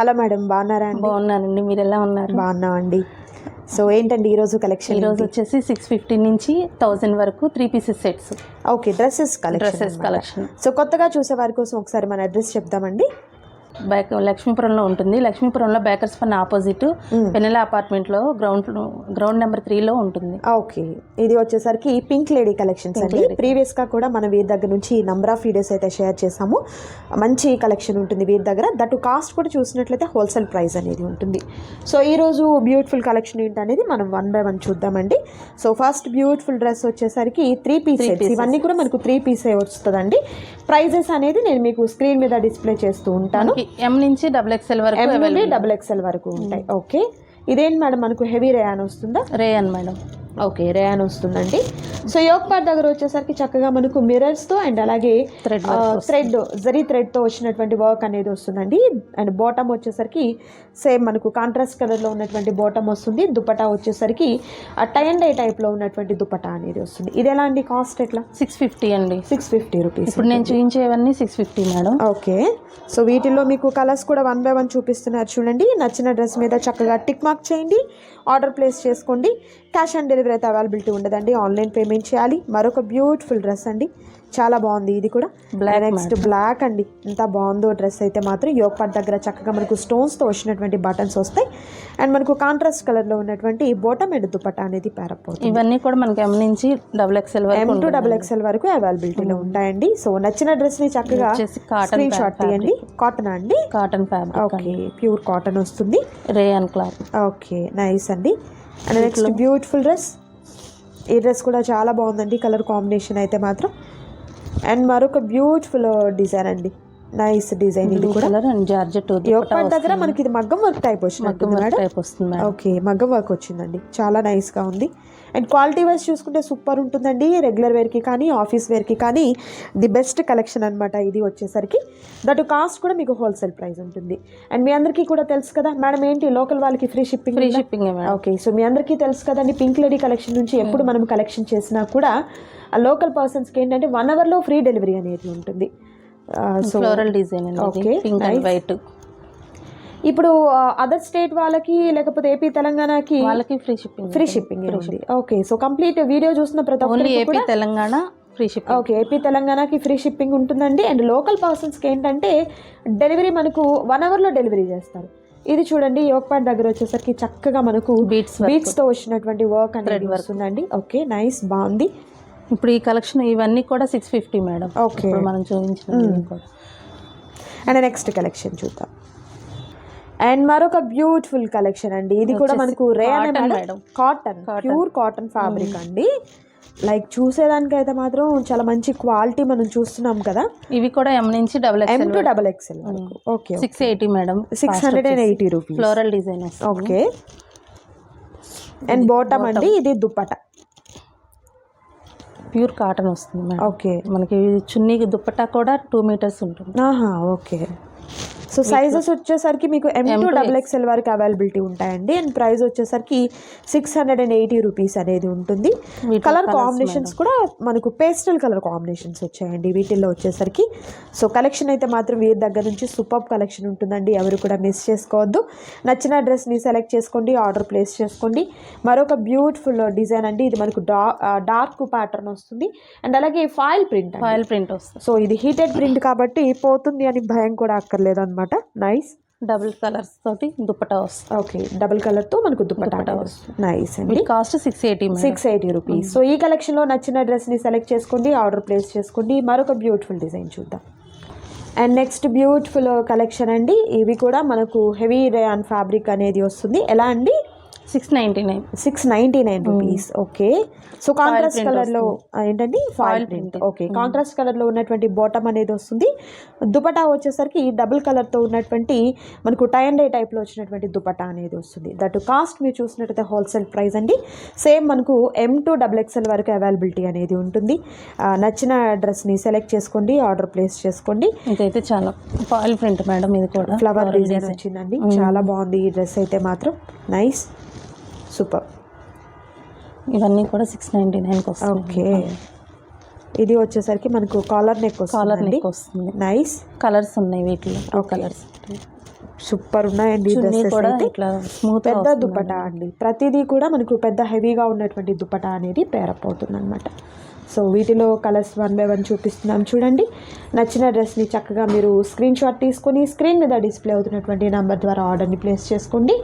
Hello madam బాగున్నారా బాగున్నానండి. మీరు ఎలా ఉన్నారు? బాగున్నామండి. సో ఏంటండి ఈరోజు కలెక్షన్ ఈరోజు వచ్చేసి సిక్స్ ఫిఫ్టీ నుంచి థౌజండ్ వరకు three pieces sets okay dresses collection dresses collection so కొత్తగా చూసే వారి కోసం ఒకసారి మన అడ్రస్ చెప్దామండి. బ్యాక్ లక్ష్మీపురంలో ఉంటుంది. లక్ష్మీపురంలో బేకర్స్ పని ఆపోజిట్ వెనెల అపార్ట్మెంట్లో గ్రౌండ్ గ్రౌండ్ నెంబర్ త్రీలో ఉంటుంది. ఓకే. ఇది వచ్చేసరికి పింక్ లేడీ కలెక్షన్స్ అండి. ప్రీవియస్గా కూడా మన వీరి దగ్గర నుంచి నంబర్ ఆఫ్ వీడియోస్ అయితే షేర్ చేసాము మంచి కలెక్షన్ ఉంటుంది వీరి దగ్గర. దట్ కాస్ట్ కూడా చూసినట్లయితే హోల్సేల్ ప్రైస్ అనేది ఉంటుంది. సో ఈ రోజు బ్యూటిఫుల్ కలెక్షన్ ఏంటనేది మనం వన్ బై వన్ చూద్దామండి. సో ఫస్ట్ బ్యూటిఫుల్ డ్రెస్ వచ్చేసరికి త్రీ పీస్ సెట్స్ ఇవన్నీ కూడా మనకు త్రీ పీసే వస్తుందండి. ప్రైజెస్ అనేది నేను మీకు స్క్రీన్ మీద డిస్ప్లే చేస్తూ ఉంటాను. ఎం నుంచి డబుల్ ఎక్స్ఎల్ వరకు ఎం నుండి డబుల్ ఎక్స్ఎల్ వరకు ఉంటాయి. ఓకే ఇదేంటి మేడం మనకు హెవీ రేయాన్ వస్తుందా? Rayon madam. ఓకే రేయాన్ వస్తుందండి. సో యోగ్ పార్ట్ దగ్గర వచ్చేసరికి చక్కగా మనకు మిరర్స్తో అండ్ అలాగే థ్రెడ్ జరీ థ్రెడ్తో వచ్చినటువంటి వర్క్ అనేది వస్తుందండి. అండ్ బాటమ్ వచ్చేసరికి సేమ్ మనకు కాంట్రాస్ట్ కలర్లో ఉన్నటువంటి బాటమ్ వస్తుంది. దుపటా వచ్చేసరికి టై అండ్ డై టైప్లో ఉన్నటువంటి దుపటా అనేది వస్తుంది. ఇది ఎలా అండి కాస్ట్ ఎట్లా? సిక్స్ ఫిఫ్టీ అండి. సిక్స్ ఫిఫ్టీ రూపీస్ ఇప్పుడు నేను చూపించేవన్నీ six fifty madam okay. So వీటిల్లో మీకు కలర్స్ కూడా వన్ బై వన్ చూపిస్తున్నారు చూడండి. నచ్చిన డ్రెస్ మీద చక్కగా టిక్ మార్క్ చేయండి. ఆర్డర్ ప్లేస్ చేసుకోండి. క్యాష్ ఆన్ డెలివరీ అయితే అవైలబిలిటీ ఉండదండి. ఆన్లైన్ పేమెంట్ చేయాలి. మరొక బ్యూటిఫుల్ డ్రెస్ అండి. చాలా బాగుంది ఇది కూడా. Black నెక్స్ట్ బ్లాక్ అండి. ఎంత బాగుందో డ్రెస్ అయితే మాత్రం యోగ్ పాట్ దగ్గర చక్కగా మనకు స్టోన్స్తో వచ్చినటువంటి బటన్స్ వస్తాయి. అండ్ మనకు కాంట్రాస్ట్ కలర్లో ఉన్నటువంటి బోటమ్ అండ్ దుపట్టా అనేది ప్యారప్ ఇవన్నీ కూడా మనకి ఎం నుంచి double XL M to double XL వరకు అవైలబిలిటీలో ఉంటాయండి. సో నచ్చిన డ్రెస్ని చక్కగా స్క్రీన్ షాట్ తీయండి. కాటన్ అండి? Cotton fabric okay pure cotton వస్తుంది. రేయన్ క్లాత్ ఓకే నైస్ అండి. అండ్ నెక్స్ట్ బ్యూటిఫుల్ డ్రెస్ ఈ డ్రెస్ కూడా చాలా బాగుందండి కలర్ కాంబినేషన్ అయితే మాత్రం. అండ్ మరొక బ్యూటిఫుల్ డిజైన్ అండి. నైస్ డిజైన్ ఇది కూడా. కలర్ అండ్ జార్జెట్ దగ్గర మనకి ఇది మగ్గం వర్క్ టైప్ మేడం. టైప్ వస్తుంది ఓకే మగ్గం వర్క్ వచ్చిందండి. చాలా నైస్గా ఉంది. అండ్ క్వాలిటీ వైజ్ చూసుకుంటే సూపర్ ఉంటుందండి. రెగ్యులర్ వేర్కి కానీ ఆఫీస్ వేర్కి కానీ ది బెస్ట్ కలెక్షన్ అనమాట ఇది వచ్చేసరికి. దట్ కాస్ట్ కూడా మీకు హోల్సేల్ ప్రైస్ ఉంటుంది. అండ్ మీ అందరికీ కూడా తెలుసు కదా మేడం ఏంటి లోకల్ వాళ్ళకి free shipping free shipping okay so మీ అందరికీ తెలుసు కదండి పింక్ లేడీ కలెక్షన్ నుంచి ఎప్పుడు మనం కలెక్షన్ చేసినా కూడా ఆ లోకల్ పర్సన్స్కి ఏంటంటే వన్ అవర్లో ఫ్రీ డెలివరీ అనేది ఉంటుంది. ఫ్లోరల్ డిజైన్ అండి Okay, పింక్ అండ్ వైట్ ఇప్పుడు అదర్ స్టేట్ వాళ్ళకి లేకపోతే ఏపీ తెలంగాణకి వాళ్ళకి free shipping free shipping okay so complete video చూసిన ప్రతి only AP Telangana free shipping okay AP తెలంగాణకి ఫ్రీ షిప్పింగ్ ఉంటుందండి. అండ్ లోకల్ పర్సన్స్కి ఏంటంటే డెలివరీ మనకు వన్ అవర్లో డెలివరీ చేస్తారు. ఇది చూడండి యోగపాట్ దగ్గర వచ్చేసరికి చక్కగా మనకు బీట్స్ బీట్స్తో వచ్చినటువంటి వర్క్ అనేది వస్తుందండి. ఓకే నైస్ బాగుంది. ఇప్పుడు ఈ కలెక్షన్ ఇవన్నీ కూడా సిక్స్ ఫిఫ్టీ మేడం. ఇప్పుడు మనం చూపించిన కూడా. అండ్ నెక్స్ట్ కలెక్షన్ చూద్దాం. అండ్ మరొక బ్యూటిఫుల్ కలెక్షన్ అండి. ఇది కూడా మనకు rare madam. Cotton pure cotton fabric అండి. లైక్ చూసేదానికైతే మాత్రం చాలా మంచి క్వాలిటీ మనం చూస్తున్నాం కదా. ఇవి కూడా ఎం నుంచి double M XL to double XL okay six eighty madam six hundred and eighty rupees floral design okay and bottom అండి ఇది దుప్పట. ప్యూర్ కాటన్ వస్తుంది ఓకే. మనకి చున్నీకి దుప్పట్టా కూడా టూ మీటర్స్ ఉంటుంది. ఆహా ఓకే. సో సైజెస్ వచ్చేసరికి మీకు ఎం టు డబుల్ ఎక్స్ఎల్ వరకు అవైలబిలిటీ ఉంటాయండి. అండ్ ప్రైస్ వచ్చేసరికి six hundred and eighty rupees అనేది ఉంటుంది. కలర్ కాంబినేషన్స్ కూడా మనకు పేస్టల్ కలర్ కాంబినేషన్స్ వచ్చాయండి వీటిల్లో వచ్చేసరికి. సో కలెక్షన్ అయితే మాత్రం వీరి దగ్గర నుంచి సూపర్ కలెక్షన్ ఉంటుందండి. ఎవరు కూడా మిస్ చేసుకోవద్దు. నచ్చిన డ్రెస్ని సెలెక్ట్ చేసుకోండి ఆర్డర్ ప్లేస్ చేసుకోండి. మరొక బ్యూటిఫుల్ డిజైన్ అండి. ఇది మనకు డార్క్ ప్యాటర్న్ వస్తుంది. అండ్ అలాగే ఫాయిల్ ప్రింట్ ఫాయిల్ ప్రింట్ వస్తుంది. సో ఇది హీటెడ్ ప్రింట్ కాబట్టి పోతుంది అని భయం కూడా అక్కర్లేదు అనమాట నైస్ డబుల్ కలర్స్ తోటి దుప్పటా వస్తుంది. ఓకే డబుల్ కలర్తో మనకు దుప్పటా నైస్ అండి. Cost six eighty six eighty rupees so ఈ కలెక్షన్లో నచ్చిన డ్రెస్ని సెలెక్ట్ చేసుకోండి ఆర్డర్ ప్లేస్ చేసుకోండి. మరొక బ్యూటిఫుల్ డిజైన్ చూద్దాం. అండ్ నెక్స్ట్ బ్యూటిఫుల్ కలెక్షన్ అండి. ఇవి కూడా మనకు హెవీ రేయాన్ ఫ్యాబ్రిక్ అనేది వస్తుంది. ఎలా అండి? Six ninety nine six ninety nine rupees okay so contrast print కలర్లో ఏంటండి? ఫాయిల్ ప్రింట్ ఓకే కాంట్రాస్ట్ కలర్లో ఉన్నటువంటి బాటమ్ అనేది వస్తుంది. దుపటా వచ్చేసరికి డబుల్ కలర్తో ఉన్నటువంటి మనకు టై అండ్ డై టైప్లో వచ్చినటువంటి దుపటా అనేది వస్తుంది. దట్ కాస్ట్ మీరు చూసినట్టయితే హోల్సేల్ ప్రైస్ అండి. సేమ్ మనకు ఎం టు డబుల్ ఎక్స్ఎల్ వరకు అవైలబిలిటీ అనేది ఉంటుంది. నచ్చిన డ్రెస్ని సెలెక్ట్ చేసుకోండి ఆర్డర్ ప్లేస్ చేసుకోండి. ఇదైతే చాలా ఫాయిల్ ప్రింట్ మేడం ఇది కూడా. ఫ్లవర్ డిజైన్ వచ్చిందండి. చాలా బాగుంది ఈ డ్రెస్ అయితే మాత్రం. Nice super. ఇవన్నీ కూడా సిక్స్ నైంటీ నైన్కి వస్తుంది ఓకే. ఇది వచ్చేసరికి మనకు కాలర్ నెక్ కాలర్ నెక్ వస్తుంది. నైస్. కలర్స్ ఉన్నాయి వీటిలో. కలర్స్. సూపర్ ఉన్నాయండి కూడా ఇట్లా స్మూత్ పెద్ద దుప్పటా అండి. ప్రతిదీ కూడా మనకు పెద్ద హెవీగా ఉన్నటువంటి దుప్పటా అనేది పేరప్ అవుతుంది అనమాట సో వీటిలో కలర్స్ వన్ బై వన్ చూపిస్తున్నాం. చూడండి నచ్చిన డ్రెస్ని చక్కగా మీరు స్క్రీన్ షాట్ తీసుకొని స్క్రీన్ మీద డిస్ప్లే అవుతున్నటువంటి నెంబర్ ద్వారా ఆర్డర్ని ప్లేస్ చేసుకోండి.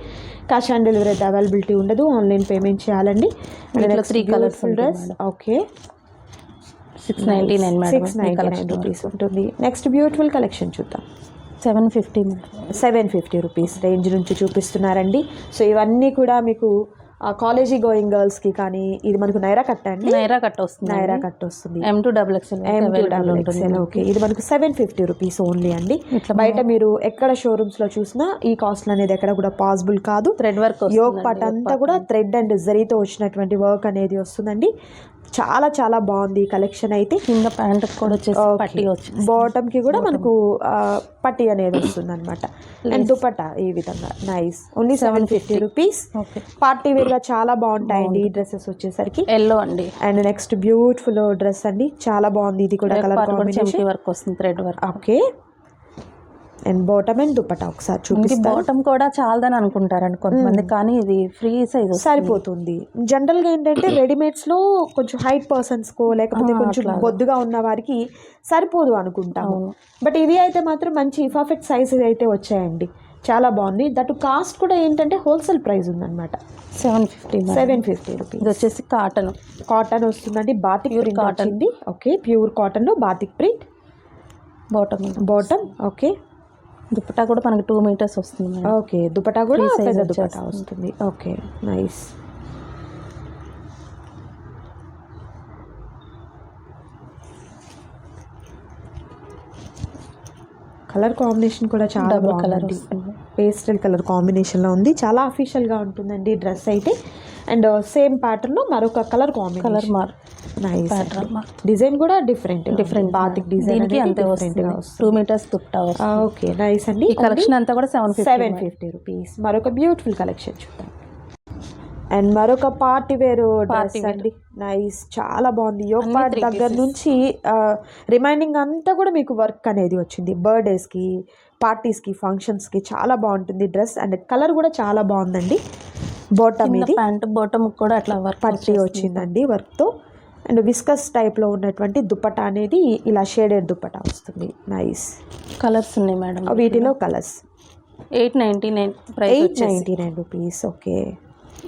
క్యాష్ ఆన్ డెలివరీ అయితే అవైలబిలిటీ ఉండదు ఆన్లైన్ పేమెంట్ చేయాలండి. Colours ఉంటాయి dress. Okay six ninety nine six ninety nine rupees ఉంటుంది. నెక్స్ట్ బ్యూటిఫుల్ కలెక్షన్ చూద్దాం. Seven fifty seven fifty rupees range నుంచి చూపిస్తున్నారండి. సో ఇవన్నీ కూడా మీకు కాలేజీ గోయింగ్ గర్ల్స్కి కానీ ఇది మనకు నైరా కట్ అండి? నైరా కట్ వస్తుంది. నైరా కట్ వస్తుంది. M to double XL M to double XL okay. ఇది మనకు సెవెన్ ఫిఫ్టీ రూపీస్ ఓన్లీ అండి. బయట మీరు ఎక్కడ షోరూమ్స్లో చూసినా ఈ కాస్ట్ అనేది ఎక్కడ కూడా పాసిబుల్ కాదు. థ్రెడ్ వర్క్ యోగ్ పార్ట్ అంతా కూడా థ్రెడ్ అండ్ జరీతో వచ్చినటువంటి వర్క్ అనేది వస్తుందండి. చాలా చాలా బాగుంది ఈ కలెక్షన్ అయితే. కింద ప్యాంట్ కూడా వచ్చేసి పట్టి వచ్చింది బాటమ్కి కూడా మనకు పట్టి అనేది వస్తుంది అనమాట అండ్ దుపట్టా ఈ విధంగా. Nice only seven fifty rupees okay party గా చాలా బాగుంటాయండి ఈ డ్రెస్సెస్ వచ్చేసరికి. ఎల్లో అండి. అండ్ నెక్స్ట్ బ్యూటిఫుల్ డ్రెస్ అండి. చాలా బాగుంది ఇది కూడా కలర్ కాంబినేషన్. వర్క్ వస్తుంది thread work. Okay. And bottom and dupatta ఒకసారి ఇది చూపిస్తాను. బాటమ్ కూడా చాలదని అనుకుంటారండి కొంతమంది కానీ ఇది ఫ్రీ సైజ్ సరిపోతుంది. జనరల్గా ఏంటంటే రెడీమేడ్స్లో కొంచెం హైట్ పర్సన్స్ కో లేకపోతే కొంచెం. బొద్దుగా ఉన్న వారికి సరిపోదు అనుకుంటాము. బట్ ఇవి అయితే మాత్రం మంచి పర్ఫెక్ట్ సైజ్ అయితే వచ్చాయండి. చాలా బాగుంది. దట్ కాస్ట్ కూడా ఏంటంటే హోల్సేల్ ప్రైస్ ఉందన్నమాట. Seven fifty seven fifty rupees. ఇది వచ్చేసి కాటన్. కాటన్ వస్తుందండి బాతిక్ ప్రింట్. వచ్చింది. ఓకే ప్యూర్ కాటన్లో batik print bottom bottom okay dupatta కూడా మనకి టూ మీటర్స్ వస్తుంది ఓకే దుపట్టా కూడా పెద్ద వచ్చేస్తుంది. వస్తుంది. ఓకే నైస్ కలర్ కాంబినేషన్ కూడా చాలా కలర్ పేస్టల్ కలర్ కాంబినేషన్లో ఉంది. చాలా అఫీషియల్గా ఉంటుందండి డ్రెస్ అయితే. అండ్ సేమ్ ప్యాటర్న్లో మరొక కలర్ కలర్ కాంబినేషన్. మార్ నైస్ ప్యాటర్న్ డిజైన్ కూడా డిఫరెంట్ డిఫరెంట్ బాతిక్ డిజైన్ అంతే వస్తుంది. Two metres dupatta okay nice అండి. ఈ కలెక్షన్ అంతా కూడా సెవెన్ సెవెన్ ఫిఫ్టీ రూపీస్ మరొక బ్యూటిఫుల్ కలెక్షన్ చూద్దాం. అండ్ మరొక పార్టీ వేర్ డ్రెస్. అండి. నైస్ చాలా బాగుంది. యోగ్ అన్ని పార్ట్ దగ్గర. నుంచి రిమైనింగ్ అంతా కూడా మీకు వర్క్ అనేది వచ్చింది. బర్త్డేస్కి పార్టీస్కి ఫంక్షన్స్కి చాలా బాగుంటుంది డ్రెస్ అండ్ కలర్ కూడా చాలా బాగుందండి. బాటమ్ ఇది. ప్యాంట్ బాటమ్ కూడా అట్లా వర్క్ పట్టి వచ్చిందండి వర్క్తో అండ్ విస్కస్ టైప్లో ఉన్నటువంటి దుపట్టా అనేది ఇలా షేడెడ్ దుపట్టా వస్తుంది. నైస్ కలర్స్ ఉన్నాయి మేడం వీటిలో colours eight ninety nine price eight ninety nine rupees okay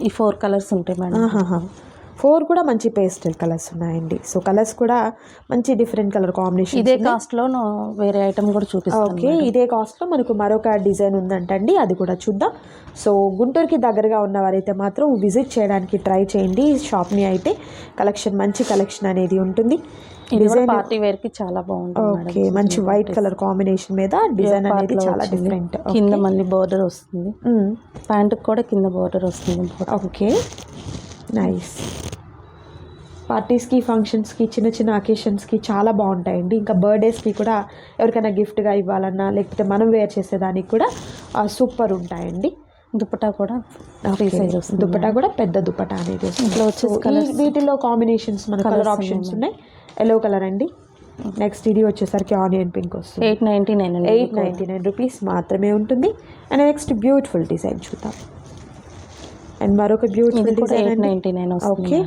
ఈ ఫోర్ కలర్స్ ఉంటాయి మేడం. ఫోర్ కూడా మంచి పేస్టల్ కలర్స్ ఉన్నాయండి. సో కలర్స్ కూడా మంచి డిఫరెంట్ కలర్ కాంబినేషన్ ఇదే కాస్ట్లో వేరే ఐటమ్ కూడా చూపిస్తాను ఓకే ఇదే కాస్ట్లో మనకు మరొక డిజైన్ ఉందంటండి. అది కూడా చూద్దాం. సో గుంటూరుకి దగ్గరగా ఉన్నవారైతే మాత్రం విజిట్ చేయడానికి ట్రై చేయండి. షాప్ని అయితే కలెక్షన్ మంచి కలెక్షన్ అనేది ఉంటుంది. డిజైన్ పార్టీ వేర్కి చాలా బాగుంటుంది. ఓకే మంచి వైట్ కలర్ కాంబినేషన్ మీద డిజైన్ అనేది చాలా. డిఫరెంట్ కింద మళ్ళీ బోర్డర్ వస్తుంది. ప్యాంట్ కూడా కింద బోర్డర్ వస్తుంది ఓకే నైస్ పార్టీస్కి ఫంక్షన్స్కి చిన్న చిన్న అకేషన్స్కి చాలా బాగుంటాయండి. ఇంకా బర్త్డేస్కి కూడా ఎవరికైనా గిఫ్ట్గా ఇవ్వాలన్నా లేకపోతే మనం వేర్ చేసేదానికి కూడా సూపర్ ఉంటాయండి. దుపట్టా కూడా ఫ్రీ సైజ్ వస్తుంది. దుపట్టా కూడా పెద్ద దుపట్టా అనేది వస్తుంది. వీటిలో కాంబినేషన్స్ మన కలర్ ఆప్షన్స్ ఉన్నాయి? ఎల్లో కలర్ అండి. నెక్స్ట్ ఇది వచ్చేసరికి ఆనియన్ పింక్ వస్తుంది. Eight ninety nine eight ninety nine rupees మాత్రమే ఉంటుంది. అండ్ నెక్స్ట్ బ్యూటిఫుల్ డిజైన్ చూద్దాం. అండ్ మరొక beautiful design eight ninety nine వస్తుంది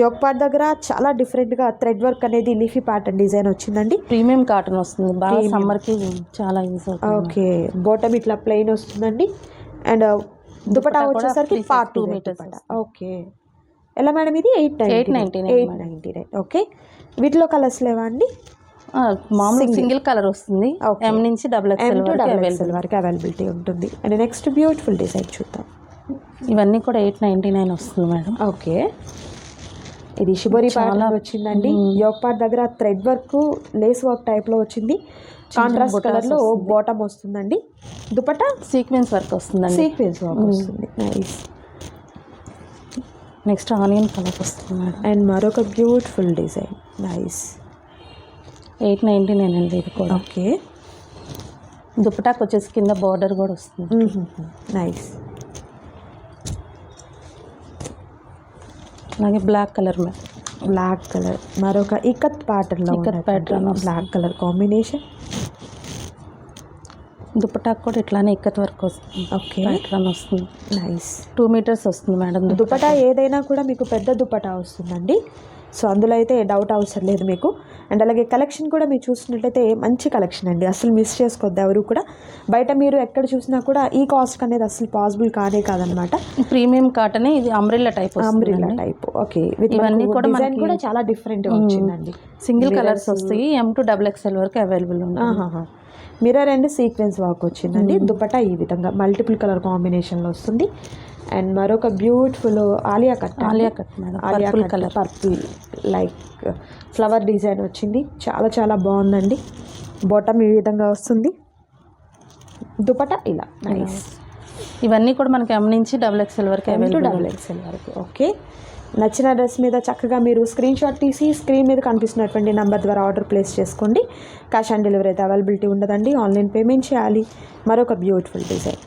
యొక్క పార్ట్ దగ్గర చాలా డిఫరెంట్గా థ్రెడ్ వర్క్ అనేది లీఫీ ప్యాటర్న్ డిజైన్ వచ్చిందండి. ప్రీమియం కాటన్ వస్తుంది. బాగా Premium. సమ్మర్కి చాలా యూజ్ అవుతుంది. ఓకే. బాటమ్ ఇట్లా ప్లెయిన్ వస్తుందండి. అండ్ దుపట్టా కూడా వచ్చేసరికి పార్టీ two meters ఓకే. ఎలా మేడం ఇది? Eight ninety 899 eight ninety nine. Okay. వీటిలో కలర్స్ లేవా అండి? మామూలు సింగిల్ కలర్ వస్తుంది. ఎం నుంచి డబుల్ ఎక్స్ఎల్ టు వరకు అవైలబిలిటీ ఉంటుంది. అండ్ నెక్స్ట్ బ్యూటిఫుల్ డిజైన్ చూద్దాం. ఇవన్నీ కూడా ఎయిట్ నైన్టీ నైన్ వస్తుంది మేడం. ఓకే. ఇది షిబోరి చాలా- వచ్చిందండి. యోగ్ పార్ట్ దగ్గర థ్రెడ్ వర్క్ లేస్ వర్క్ టైప్లో వచ్చింది. కాంట్రాస్ట్ బుటాస్ కలర్లో వస్తుంది. బాటమ్ వస్తుందండి. దుపట్టా? సీక్వెన్స్ వర్క్ వస్తుందండి. సీక్వెన్స్ వర్క్ వస్తుంది. నైస్ నెక్స్ట్ ఆనియన్ కలర్ వస్తుంది. అండ్ మరొక beautiful design nice eight ninety nine అండి ఇది కూడా. ఓకే దుపటాకు వచ్చేసి కింద బార్డర్ కూడా వస్తుంది. నైస్ అలాగే బ్లాక్ కలర్ బ్లాక్ కలర్ మరొక ఇకత్ ప్యాటర్న్లో ఇక్కత్ pattern వస్తుంది. బ్లాక్ కలర్ కాంబినేషన్ దుపటాకు కూడా ఇట్లానే ఇక్కత్ వర్క్ వస్తుంది. ఓకే ప్యాటర్న్ వస్తుంది. నైస్ టూ మీటర్స్ వస్తుంది మేడం దుపటా ఏదైనా కూడా మీకు పెద్ద దుపటా వస్తుందండి. సో అందులో అయితే డౌట్ అవసరం లేదు మీకు. అండ్ అలాగే కలెక్షన్ కూడా మీరు చూసినట్లయితే మంచి కలెక్షన్ అండి. అసలు మిస్ చేసుకోవద్దు ఎవరు కూడా. బయట మీరు ఎక్కడ చూసినా కూడా ఈ కాస్ట్ అనేది అసలు పాసిబుల్ కానే కాదనమాట ప్రీమియం కాటన్ ఇది umbrella type umbrella type okay ఇవన్నీ కూడా డిజైన్ కూడా చాలా డిఫరెంట్గా వచ్చిందండి. సింగిల్ కలర్స్ వస్తాయి. ఎం టు డబుల్ ఎక్స్ఎల్ వరకు అవైలబుల్ ఉంది మిర్రర్ అండ్ సీక్వెన్స్ వర్క్ వచ్చిందండి. దుపట్టా ఈ విధంగా. మల్టిపుల్ కలర్ కాంబినేషన్లో వస్తుంది. అండ్ మరొక beautiful Alia cut Alia cut madam. Alia cut colour purple like flower design వచ్చింది. చాలా చాలా బాగుందండి. బాటమ్ ఈ విధంగా వస్తుంది. దుపట్టా ఇలా. నైస్ ఇవన్నీ కూడా మనకి ఎం నుంచి డబుల్ ఎక్స్ఎల్ వరకు అవైలబుల్ డబుల్ ఎక్స్ఎల్ వరకు. ఓకే నచ్చిన డ్రెస్ మీద చక్కగా మీరు స్క్రీన్ షాట్ తీసి స్క్రీన్ మీద కనిపిస్తున్నటువంటి నెంబర్ ద్వారా ఆర్డర్ ప్లేస్ చేసుకోండి. క్యాష్ ఆన్ డెలివరీ అయితే అవైలబిలిటీ ఉండదండి. ఆన్లైన్ పేమెంట్ చేయాలి. మరొక beautiful design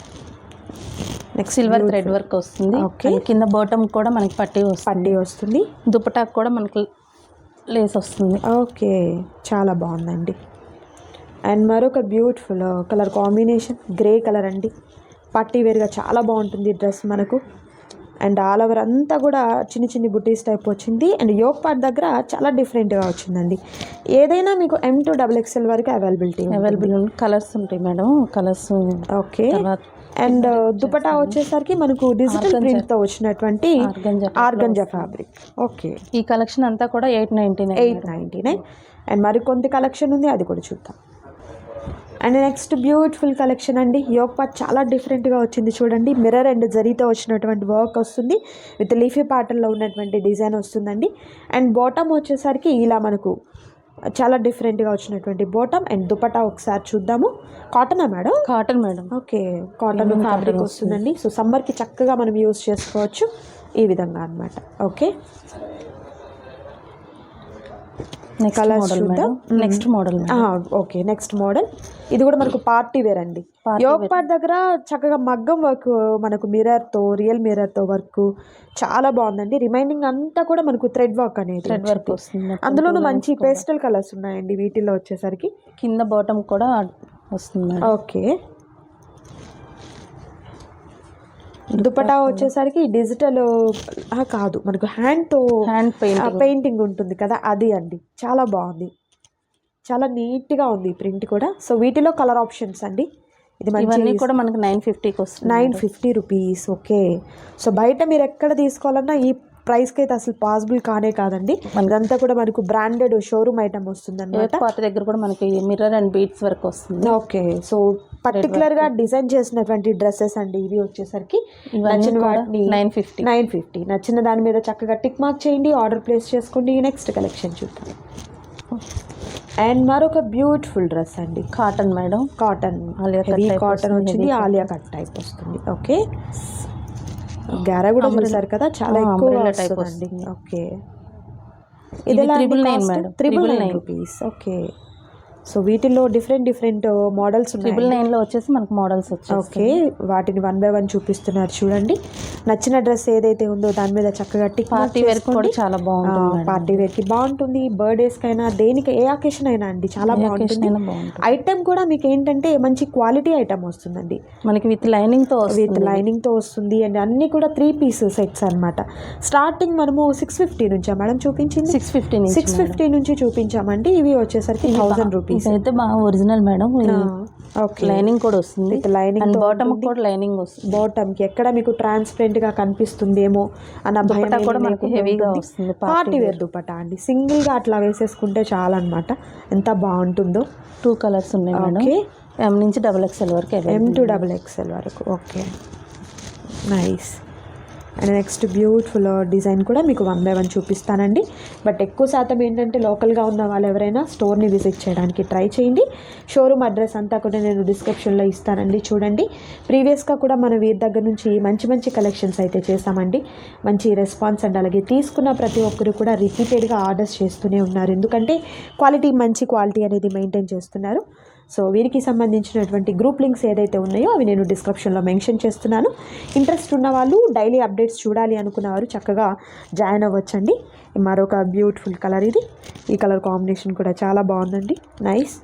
next silver thread work వస్తుంది. And కింద బాటమ్ కూడా మనకి పట్టి వస్తుంది. పడ్డీ వస్తుంది. దుపటాకు కూడా మనకి లేస్ వస్తుంది. ఓకే చాలా బాగుందండి. అండ్ మరొక beautiful colour combination grey colour అండి. పట్టీ వేరుగా చాలా బాగుంటుంది డ్రెస్ మనకు. అండ్ ఆల్ ఓవర్ అంతా కూడా చిన్న చిన్న బుటీస్ టైప్ వచ్చింది. అండ్ యోగ్ పార్ట్ దగ్గర చాలా డిఫరెంట్గా వచ్చిందండి. ఏదైనా మీకు ఎం టు డబుల్ ఎక్స్ఎల్ వరకు అవైలబిలిటీ అవైలబుల్ కలర్స్ ఉంటాయి మేడం. కలర్స్ ఓకే తర్వాత అండ్ దుపటా వచ్చేసరికి మనకు డిజిటల్ ప్రింట్తో వచ్చినటువంటి ఆర్గంజా ఫ్యాబ్రిక్ ఓకే ఈ కలెక్షన్ అంతా కూడా eight ninety nine eight ninety nine and మరికొంత కలెక్షన్ ఉంది అది కూడా చూద్దాం. అండ్ నెక్స్ట్ బ్యూటిఫుల్ కలెక్షన్ అండి. యోగ్ చాలా డిఫరెంట్గా వచ్చింది చూడండి. మిర్రర్ అండ్ జరీతో వచ్చినటువంటి వర్క్ వస్తుంది. విత్ లీఫీ ప్యాటర్న్లో ఉన్నటువంటి డిజైన్ వస్తుందండి. అండ్ బాటమ్ వచ్చేసరికి ఇలా మనకు చాలా డిఫరెంట్గా వచ్చినటువంటి బాటమ్ అండ్ దుపట్టా ఒకసారి చూద్దాము. కాటనా madam? Cotton madam. Okay cotton fabric వస్తుందండి. సో సమ్మర్కి చక్కగా మనం యూస్ చేసుకోవచ్చు ఈ విధంగా అన్నమాట. ఓకే చూద్దాం. Madam. Next model madam. Okay next model ఇది కూడా మనకు పార్టీ వేర్ అండి. యోగ్ పార్ట్ దగ్గర చక్కగా మగ్గం వర్క్ మనకు మిర్రర్తో రియల్ మిర్రర్తో వర్క్ చాలా బాగుందండి. రిమైనింగ్ అంతా కూడా మనకు థ్రెడ్ వర్క్ అనేది థ్రెడ్ వర్క్. వస్తుంది. అందులోనూ మంచి పేస్టల్ కలర్స్ ఉన్నాయండి వీటిల్లో వచ్చేసరికి. కింద బాటమ్ కూడా వస్తుంది ఓకే దుపటా వచ్చేసరికి డిజిటల్ కాదు మనకు హ్యాండ్తో హ్యాండ్ పెయింట్ పెయింటింగ్. ఉంటుంది కదా అది అండి. చాలా బాగుంది. చాలా నీట్గా ఉంది ప్రింట్ కూడా. సో వీటిలో కలర్ ఆప్షన్స్ అండి. ఇది ఇవన్నీ కూడా మనకి నైన్ ఫిఫ్టీకి వస్తుంది nine fifty rupees okay. So బయట మీరు ఎక్కడ తీసుకోవాలన్నా ఈ ప్రైస్కి అయితే అసలు పాసిబుల్ కానే కాదండి. ఇదంతా కూడా మనకు బ్రాండెడ్ షోరూమ్ ఐటమ్ వస్తుంది అనమాట దగ్గర కూడా మనకి మిర్రర్ అండ్ బీట్స్ వర్క్ వస్తుంది. ఓకే. సో పర్టికులర్గా డిజైన్ చేసినటువంటి డ్రెస్సెస్ అండి ఇవి వచ్చేసరికి. నచ్చిన వాటిని నైన్ ఫిఫ్టీ నైన్ ఫిఫ్టీ నచ్చిన దాని మీద చక్కగా టిక్ మార్క్ చేయండి ఆర్డర్ ప్లేస్ చేసుకోండి. నెక్స్ట్ కలెక్షన్ చూద్దాం. అండ్ మరొక బ్యూటిఫుల్ డ్రెస్ అండి. Cotton madam cotton Alia cotton వస్తుంది, వచ్చింది ఆలియా కట్ టైప్ వస్తుంది. ఓకే గారా కూడా చూసారు కదా చాలా ఆ, ఎక్కువ type వస్తుందండి. ఓకే ఇది triple nine madam, triple nine. Rupees okay so వీటిలో డిఫరెంట్ డిఫరెంట్ మోడల్స్ ట్రిపుల్ నైన్లో వచ్చేసి మనకి మోడల్స్ వచ్చాయి ఓకే వాటిని వన్ బై వన్ చూపిస్తున్నారు చూడండి. నచ్చిన డ్రెస్ ఏదైతే ఉందో దాని మీద చక్కగా టిక్ పార్టీ వేర్ కూడా చాలా బాగుంటుంది. పార్టీ వేర్కి బాగుంటుంది. బర్త్డేస్ కైనా దేనికి ఏ అకేషన్ అయినా అండి చాలా బాగుంటుంది. అయినా ఐటమ్ కూడా మీకు ఏంటంటే మంచి క్వాలిటీ ఐటమ్ వస్తుందండి. మనకి విత్ లైనింగ్తో విత్ వస్తుంది. లైనింగ్తో వస్తుంది. అండ్ అన్ని కూడా త్రీ పీస్ సెట్స్ అన్నమాట. స్టార్టింగ్ మనము సిక్స్ ఫిఫ్టీ నుంచా? మేడం చూపించింది? సిక్స్ ఫిఫ్టీ నుంచి సిక్స్ ఫిఫ్టీ నుంచి చూపించామండి. ఇవి వచ్చేసరికి థౌసండ్ రూపీస్ ఇదైతే బాగా ఒరిజినల్ మేడం. ఓకే. లైనింగ్ కూడా వస్తుంది. లైనింగ్ బాటమ్ కూడా లైనింగ్ వస్తుంది. బాటమ్కి ఎక్కడ మీకు ట్రాన్స్పరెంట్గా కనిపిస్తుందేమో అన్న భయం కూడా మనకి హెవీగా. వస్తుంది పార్టీ వేర్ దుపట్టా అండి. సింగిల్గా అట్లా వేసేసుకుంటే చాలా అన్నమాట ఎంత బాగుంటుందో. టూ కలర్స్ ఉన్నాయి మేడం. ఎం నుంచి డబుల్ ఎక్స్ఎల్ వరకు ఎం. టు డబుల్ ఎక్స్ఎల్ వరకు. Okay nice and next beautiful design కూడా మీకు వన్ బై వన్ చూపిస్తానండి. బట్ ఎక్కువ శాతం ఏంటంటే లోకల్గా ఉన్న వాళ్ళు ఎవరైనా స్టోర్ని విజిట్ చేయడానికి ట్రై చేయండి. షోరూమ్ అడ్రస్ అంతా కూడా నేను డిస్క్రిప్షన్లో ఇస్తానండి. చూడండి. ప్రీవియస్గా కూడా మన వీరి దగ్గర నుంచి మంచి మంచి కలెక్షన్స్ అయితే చేస్తామండి మంచి రెస్పాన్స్ అండ్ అలాగే తీసుకున్న ప్రతి ఒక్కరు కూడా రిపీటెడ్గా ఆర్డర్స్ చేస్తూనే ఉన్నారు. ఎందుకంటే క్వాలిటీ మంచి క్వాలిటీ అనేది మెయింటైన్ చేస్తున్నారు. సో వీరికి సంబంధించినటువంటి గ్రూప్ లింక్స్ ఏదైతే ఉన్నాయో అవి నేను డిస్క్రిప్షన్లో మెన్షన్ చేస్తున్నాను. ఇంట్రెస్ట్ ఉన్న వాళ్ళు డైలీ అప్డేట్స్ చూడాలి అనుకున్నవారు చక్కగా జాయిన్ అవ్వచ్చండి. మరొక బ్యూటిఫుల్ కలర్ ఇది. ఈ కలర్ కాంబినేషన్ కూడా చాలా బాగుందండి. నైస్.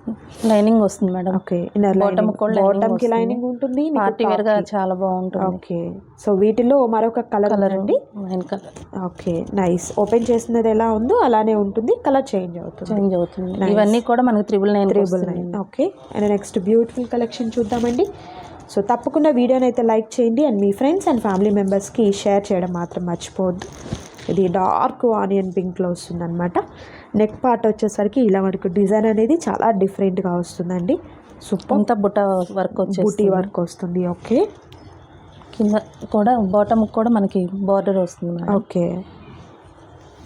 లైనింగ్ వస్తుంది మేడం. ఓకే ఇన్నర్ బాటమ్కి వస్తుంది. లైనింగ్ ఉంటుంది పార్టీ చాలా బాగుంటుంది. ఓకే సో వీటిలో మరొక కలర్ కలర్ అండి కలర్ ఓకే నైస్. ఓపెన్ చేసినది ఎలా ఉందో అలానే ఉంటుంది. కలర్ చేంజ్ అవుతుంది. చేంజ్ అవుతుంది. ఇవన్నీ కూడా మనకి triple nine triple nine okay. And next beautiful collection చూద్దామండి. సో తప్పకుండా వీడియోని అయితే లైక్ చేయండి అండ్ మీ ఫ్రెండ్స్ అండ్ ఫ్యామిలీ మెంబర్స్కి షేర్ చేయడం మాత్రం మర్చిపోవద్దు. ఇది డార్క్ ఆనియన్ పింక్లో వస్తుందన్నమాట. నెక్ పార్ట్ వచ్చేసరికి ఇలా మనకు డిజైన్ అనేది చాలా డిఫరెంట్గా వస్తుందండి. సూపర్. అంతా బుట్ట వర్క్ బూటీ వర్క్ వస్తుంది. ఓకే. కింద కూడా బాటమ్ కూడా మనకి బార్డర్ వస్తుంది ఓకే.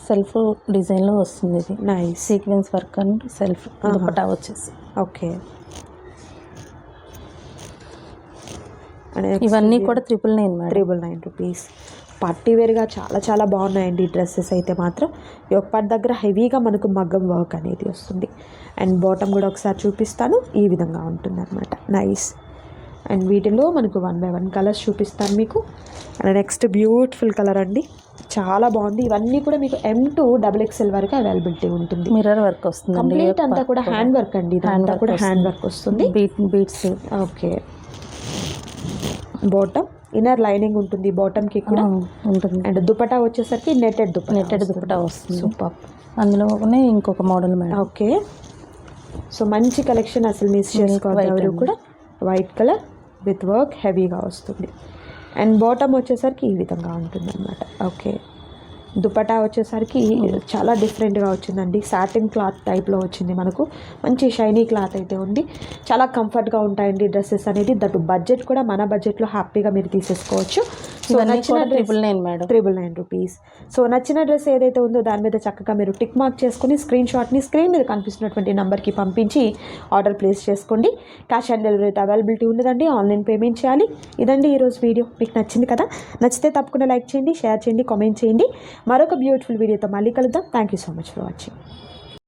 సెల్ఫ్ డిజైన్లో వస్తుంది ఇది. Nice. Sequence work and self dupatta వచ్చేసి. ఓకే. ఇవన్నీ కూడా triple nine madam. Triple nine rupees party వేర్గా చాలా చాలా బాగున్నాయండి ఈ డ్రెస్సెస్ అయితే మాత్రం. ఒక్కటి దగ్గర హెవీగా మనకు మగ్గం వర్క్ అనేది వస్తుంది. అండ్ బాటమ్ కూడా ఒకసారి చూపిస్తాను. ఈ విధంగా ఉంటుంది అనమాట నైస్ అండ్ వీటిలో మనకు వన్ బై వన్ కలర్స్ చూపిస్తాను మీకు. అండ్ నెక్స్ట్ బ్యూటిఫుల్ కలర్ అండి. చాలా బాగుంది. ఇవన్నీ కూడా మీకు ఎం టు డబుల్ ఎక్స్ఎల్ వరకు అవైలబిలిటీ ఉంటుంది. మిర్రర్ వర్క్ వస్తుందండి. కంప్లీట్ అంతా కూడా హ్యాండ్ వర్క్ అండి. ఇదంతా కూడా హ్యాండ్ వర్క్ వస్తుంది. Beat beats okay bottom inner lining ఉంటుంది బాటమ్కి కూడా. ఉంటుంది. అండ్ దుపటా వచ్చేసరికి నెట్టెడ్ దుపటా నెట్టెడ్ దుపట్టా వస్తుంది. సూపర్ అందులోనే ఇంకొక మోడల్ మేడం. ఓకే సో మంచి కలెక్షన్ అసలు మిస్ అండి. కూడా. వైట్ కలర్ విత్ వర్క్ హెవీగా వస్తుంది. అండ్ బాటమ్ వచ్చేసరికి ఈ విధంగా ఉంటుంది అనమాట ఓకే దుపటా వచ్చేసరికి చాలా డిఫరెంట్గా వచ్చిందండి. సాటిన్ క్లాత్ టైప్లో వచ్చింది మనకు. మంచి షైనీ క్లాత్ అయితే ఉంది. చాలా కంఫర్ట్గా ఉంటాయండి డ్రెస్సెస్ అనేది. దట్ బడ్జెట్ కూడా మన బడ్జెట్లో హ్యాపీగా మీరు తీసేసుకోవచ్చు. సో నచ్చిన triple nine madam. Triple nine rupees so నచ్చిన డ్రెస్ ఏదైతే ఉందో దాని మీద చక్కగా మీరు టిక్ మార్క్ చేసుకుని స్క్రీన్ షాట్ని స్క్రీన్ మీద కనిపిస్తున్నటువంటి నెంబర్కి పంపించి ఆర్డర్ ప్లేస్ చేసుకోండి. క్యాష్ ఆన్ డెలివరీ అవైలబిలిటీ ఉండదండి ఆన్లైన్ పేమెంట్ చేయాలి. ఇదండి ఈరోజు వీడియో మీకు నచ్చింది కదా? నచ్చితే తప్పకుండా లైక్ చేయండి షేర్ చేయండి కామెంట్ చేయండి. మరొక బ్యూటిఫుల్ వీడియోతో మళ్ళీ కలుద్దాం. Thank you so much for watching